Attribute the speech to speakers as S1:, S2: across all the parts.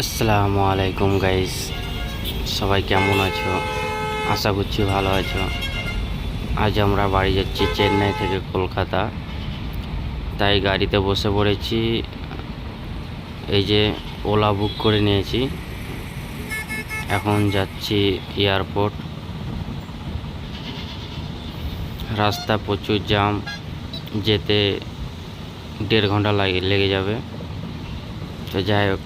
S1: আসসালামু আলাইকুম গাইস সবাই কেমন আছো? আশা করছি ভালো আছো। আজ আমরা বাড়ি যাচ্ছি চেন্নাই থেকে কলকাতা। তাই গাড়িতে বসে পড়েছি। এই যে ওলা বুক করে নিয়েছি। এখন যাচ্ছি এয়ারপোর্ট রাস্তা প্রচুর জাম যেতে দেড় ঘণ্টা লাগে, লেগে যাবে। তো যাই হোক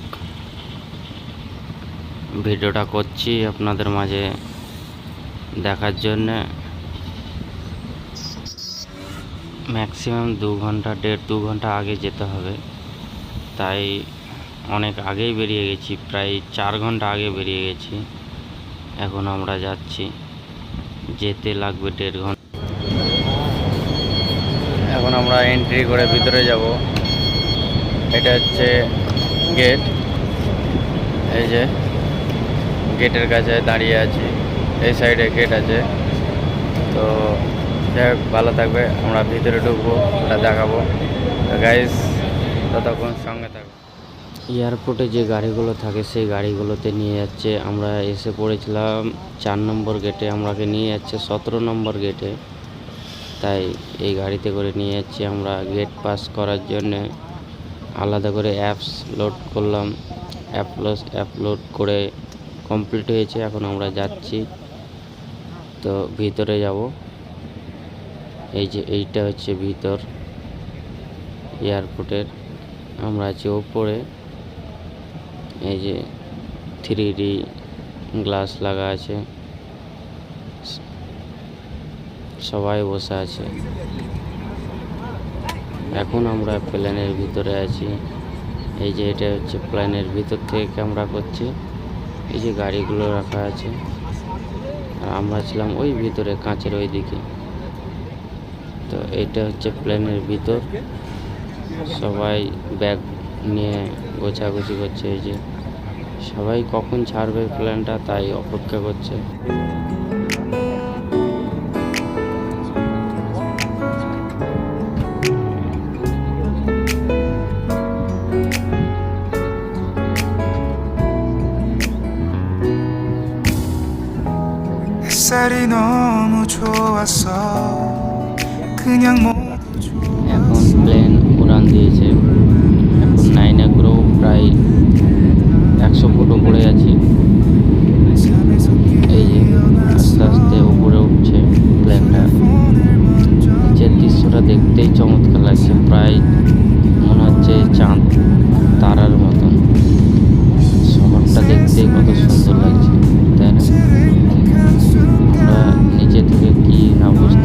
S1: ভিডিওটা করছি আপনাদের মাঝে দেখার জন্যে। ম্যাক্সিমাম দু ঘণ্টা, দেড় দু ঘণ্টা আগে যেতে হবে। তাই অনেক আগেই বেরিয়ে গেছি, প্রায় চার ঘণ্টা আগে বেরিয়ে গেছি। এখন আমরা যাচ্ছি। যেতে লাগবে দেড় ঘণ্টা। এখন আমরা এন্ট্রি করে ভিতরে যাব। এটা হচ্ছে গেট এই যে গেটের কাছে দাঁড়িয়ে আছি। এই সাইডে গেট আছে। তো যাই হোক, ভালো থাকবে। আমরা ভিতরে ঢুকবো, ওটা দেখাবো। গাইস ততক্ষণ সঙ্গে থাকবে এয়ারপোর্টে যে গাড়িগুলো থাকে, সেই গাড়িগুলোতে নিয়ে যাচ্ছে। আমরা এসে পড়েছিলাম চার নম্বর গেটে আমাকে নিয়ে যাচ্ছে সতেরো নম্বর গেটে তাই এই গাড়িতে করে নিয়ে যাচ্ছি আমরা গেট পাস করার জন্যে। আলাদা করে অ্যাপস লোড করলাম। অ্যাপ অ্যাপ লোড করে কমপ্লিট হয়েছে, এখন আমরা যাচ্ছি। তো ভিতরে যাব। এই যে এইটা হচ্ছে ভিতর এয়ারপোর্টের আমরা আছি ওপরে। এই যে থ্রি ডি গ্লাস লাগা আছে। সবাই বসে আছে। এখন আমরা প্লেনের ভিতরে আছি। এই যে এটা হচ্ছে প্লেনের ভিতর থেকে ক্যামেরা করছি। এই যে গাড়িগুলো রাখা আছে। আর আমরা ছিলাম ওই ভিতরে, কাঁচের ওই দিকে। তো এটা হচ্ছে প্লেনের ভিতর। সবাই ব্যাগ নিয়ে গোছাগুছি করছে এই যে। সবাই কখন ছাড়বে প্লেনটা তাই অপেক্ষা করছে।
S2: 햇살이 너무 좋았어 그냥 모두 좋아
S1: এখন প্লেন উড়ান দিয়েছে এখন নাইন এগ্রো প্রায় একশো ফুট উপরে আছি এই যে আস্তে আস্তে উপরে উঠছে প্লেনটা নিচের দৃশ্যটা দেখতেই চমৎকার লাগছে প্রায় মনে হচ্ছে চাঁদ তারার মতন শহরটা দেখতেই কত সুন্দর লাগছে তাই না আমরা নিচে থেকে কি না বুঝতে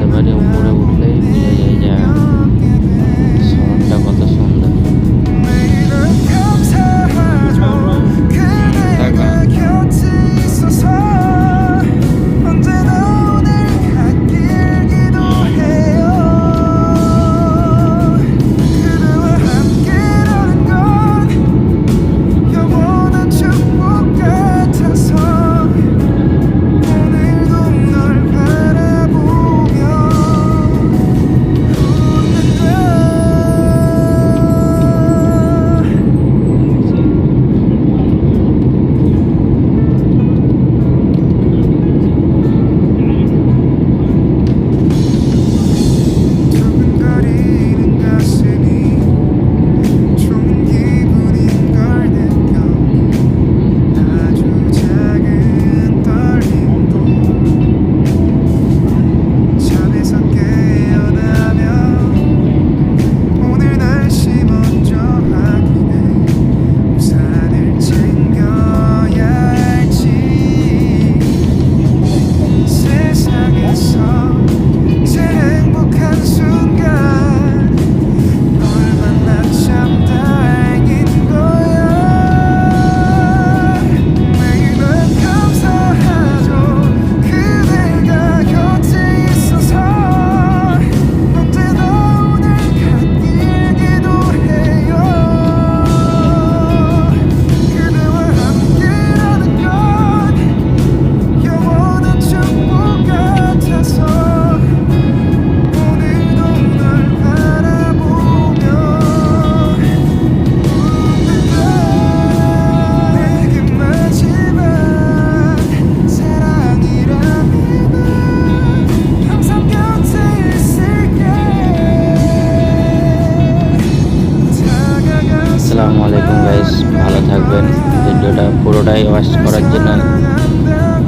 S2: ভালো থাকবেন।
S1: ভিডিওটা পুরোটাই ওয়াচ করার জন্য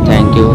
S1: থ্যাংক ইউ